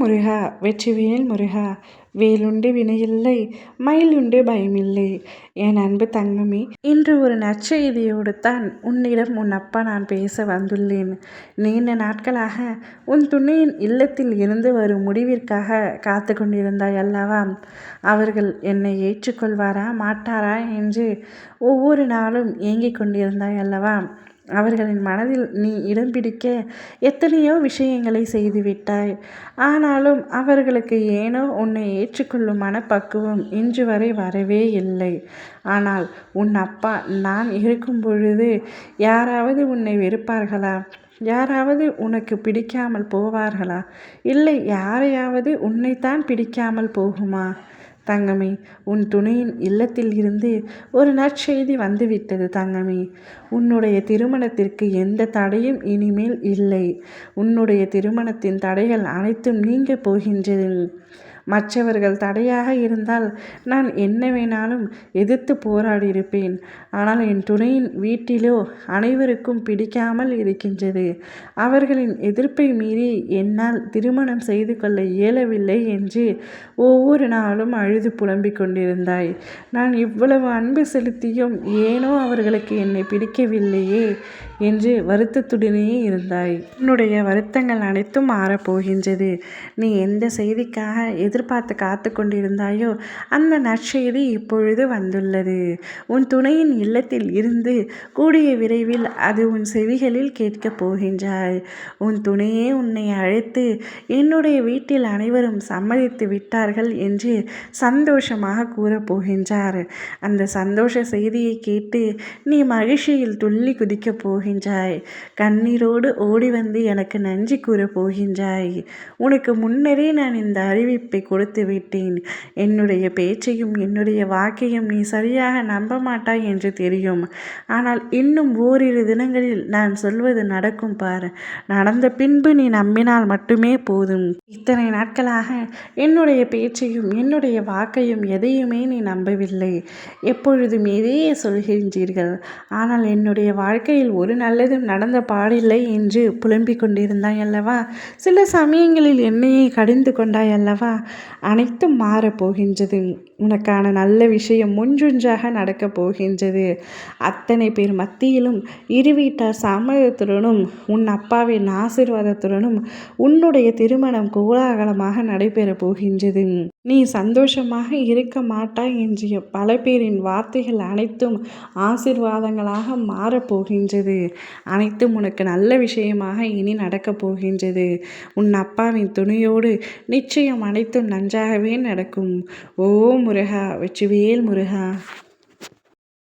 முருகா வெற்றிவேல் முருகா வேலுண்டு வினையில்லை மயிலுண்டு பயமில்லை. என் அன்பு தங்கமே இன்று ஒரு நற்செய்தியோடு தான் உன்னிடம் உன் அப்பா நான் பேச வந்துள்ளேன். நீண்ட நாட்களாக உன் துணையின் இல்லத்தில் இருந்து வரும் முடிவிற்காக காத்து கொண்டிருந்தாய் அல்லவா? அவர்கள் என்னை ஏற்றுக்கொள்வாரா மாட்டாரா என்று ஒவ்வொரு நாளும் ஏங்கிக் கொண்டிருந்தாய் அல்லவா? அவர்களின் மனதில் நீ இடம் பிடிக்க எத்தனையோ விஷயங்களை செய்துவிட்டாய். ஆனாலும் அவர்களுக்கு ஏனோ உன்னை ஏற்றுக்கொள்ளும் மனப்பக்குவம் இன்று வரை வரவே இல்லை. ஆனால் உன் அப்பா நான் இருக்கும் பொழுது யாராவது உன்னை வெறுப்பார்களா? யாராவது உனக்கு பிடிக்காமல் போவார்களா? இல்லை யாரையாவது உன்னைத்தான் பிடிக்காமல் போகுமா? தங்கமே உன் துணையின் இல்லத்தில் இருந்து ஒரு நற்செய்தி வந்துவிட்டது தங்கமே. உன்னுடைய திருமணத்திற்கு எந்த தடையும் இனிமேல் இல்லை. உன்னுடைய திருமணத்தின் தடைகள் அனைத்தும் நீங்க போகின்றது மற்றவர்கள் தடையாக இருந்தால் நான் என்ன வேணாலும் எதிர்த்து போராடியிருப்பேன். ஆனால் என் துணையின் வீட்டிலோ அனைவருக்கும் பிடிக்காமல் இருக்கின்றது. அவர்களின் எதிர்ப்பை மீறி என்னால் திருமணம் செய்து கொள்ள இயலவில்லை என்று ஒவ்வொரு நாளும் அழுது புலம்பிக் கொண்டிருந்தாய். நான் இவ்வளவு அன்பு செலுத்தியும் ஏனோ அவர்களுக்கு என்னை பிடிக்கவில்லையே என்று வருத்தத்துடனே இருந்தாய். உன்னுடைய வருத்தங்கள் அனைத்தும் மாறப்போகின்றது. நீ எந்த செய்திக்காக எதிர் எதிர்பார்த்து காத்து கொண்டிருந்தாயோ அந்த நற்செய்தி இப்பொழுது வந்துள்ளது. உன் துணையின் இல்லத்தில் இருந்து கூடிய விரைவில் அது உன் செவிகளில் கேட்கப் போகின்றாய். உன் துணையே உன்னை அழைத்து என்னுடைய வீட்டில் அனைவரும் சம்மதித்து விட்டார்கள் என்று சந்தோஷமாக கூறப்போகின்றார் அந்த சந்தோஷ செய்தியை கேட்டு நீ மகிழ்ச்சியில் துள்ளி குதிக்கப் போகின்றாய். கண்ணீரோடு ஓடி வந்து எனக்கு நன்றி கூறப் போகின்றாய். உனக்கு முன்னரே நான் இந்த அறிவிப்பை கொடுத்து விட்டேன். என்னுடைய பேச்சையும் என்னுடைய வாக்கையும் நீ சரியாக நம்ப மாட்டாய் என்று தெரியும். ஆனால் இன்னும் ஓரிரு தினங்களில் நான் சொல்வது நடக்கும் பாரு. நடந்த பின்பு நீ நம்பினால் மட்டுமே போதும். இத்தனை நாட்களாக என்னுடைய பேச்சையும் என்னுடைய வாக்கையும் எதையுமே நீ நம்பவில்லை. எப்பொழுதும் எதையே சொல்கின்றீர்கள். ஆனால் என்னுடைய வாழ்க்கையில் ஒரு நல்லதும் நடந்த பாடில்லை என்று புலம்பிக் கொண்டிருந்தாய் அல்லவா? சில சமயங்களில் என்னையே கடிந்து கொண்டாய் அல்லவா? அனைத்தும் மாறப்போகின்றது உனக்கான நல்ல விஷயம் ஒன்றொன்றாக நடக்கப் போகின்றது. அத்தனை பேர் மத்தியிலும் இருவீட்டார் சமயத்துடனும் உன் அப்பாவின் ஆசிர்வாதத்துடனும் உன்னுடைய திருமணம் கோலாகலமாக நடைபெறப் போகின்றது. நீ சந்தோஷமாக இருக்க மாட்டாய் என்ற பல பேரின் வார்த்தைகள் அனைத்தும் ஆசிர்வாதங்களாக மாறப்போகின்றது அனைத்தும் உனக்கு நல்ல விஷயமாக இனி நடக்கப் போகின்றது. உன் அப்பாவின் துணையோடு நிச்சயம் அனைத்தும் நன்றாகவே நடக்கும். ஓ முருகா வெற்றிவேல் முருகா.